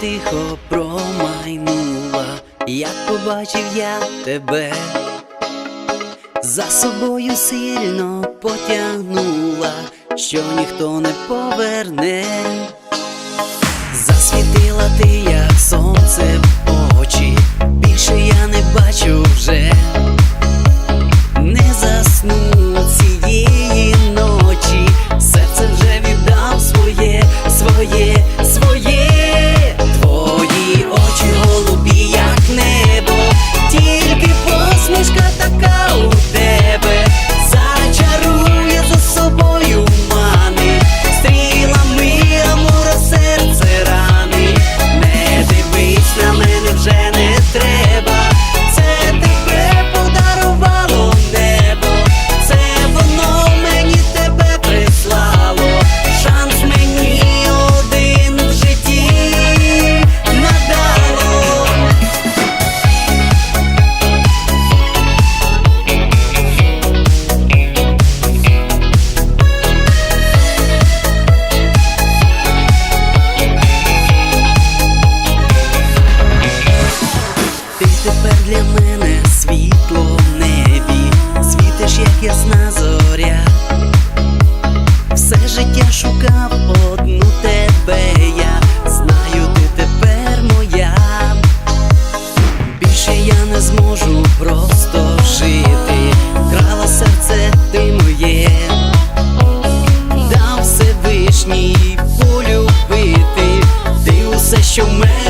тихо промайнула, як побачив я тебе, за собою сильно потягнула, що ніхто не поверне, засвітила ти, як сонце. Мій полюбити, ти усе, що в мене.